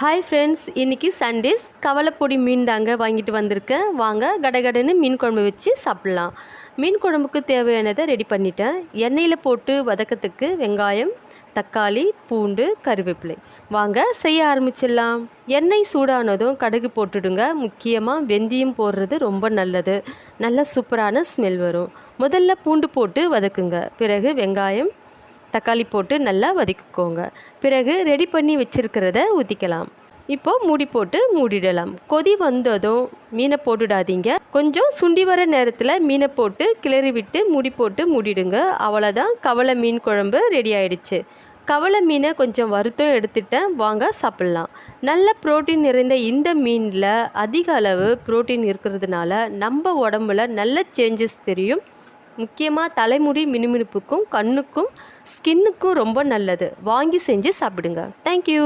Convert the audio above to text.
Hi friends இன்றைக்கி Sundays கவலைப்பொடி மீன் தாங்க வாங்கிட்டு வந்திருக்கேன் வாங்க கடகடன்னு மீன் குழம்பு வச்சு சாப்பிட்லாம். மீன் குழம்புக்கு தேவையானதை ரெடி பண்ணிட்டேன். எண்ணெயில் போட்டு வதக்கத்துக்கு வெங்காயம் தக்காளி பூண்டு கருவேப்பிலை. வாங்க செய்ய ஆரம்பிச்சிடலாம். எண்ணெய் சூடானதும் கடுகு போட்டுடுங்க. முக்கியமாக வெந்தயம் போடுறது ரொம்ப நல்லது. நல்ல சூப்பரான ஸ்மெல் வரும். முதல்ல பூண்டு போட்டு வதக்குங்க. பிறகு வெங்காயம் தக்காளி போட்டு நல்லா வதக்கிக்கோங்க. பிறகு ரெடி பண்ணி வச்சிருக்கிறத ஊற்றிக்கலாம் இப்போது மூடி போட்டு மூடிடலாம். கொதி வந்ததும் மீனை போட்டுடாதீங்க. கொஞ்சம் சுண்டி வர நேரத்தில் மீனை போட்டு கிளறி விட்டு மூடி போட்டு மூடிடுங்க. அவ்வளோதான் கவலை மீன் குழம்பு ரெடி ஆயிடுச்சு. கவலை மீனை கொஞ்சம் வறுத்தும் எடுத்துட்டேன். வாங்க சாப்பிட்லாம். நல்ல புரோட்டீன் நிறைந்த இந்த மீனில் அதிக அளவு புரோட்டீன் இருக்கிறதுனால நம்ம உடம்புல நல்ல சேஞ்சஸ் தெரியும். முக்கியமாக தலைமுடி மினுமினுப்புக்கும் கண்ணுக்கும் ஸ்கின்னுக்கும் ரொம்ப நல்லது. வாங்கி செஞ்சு சாப்பிடுங்க. தேங்க்யூ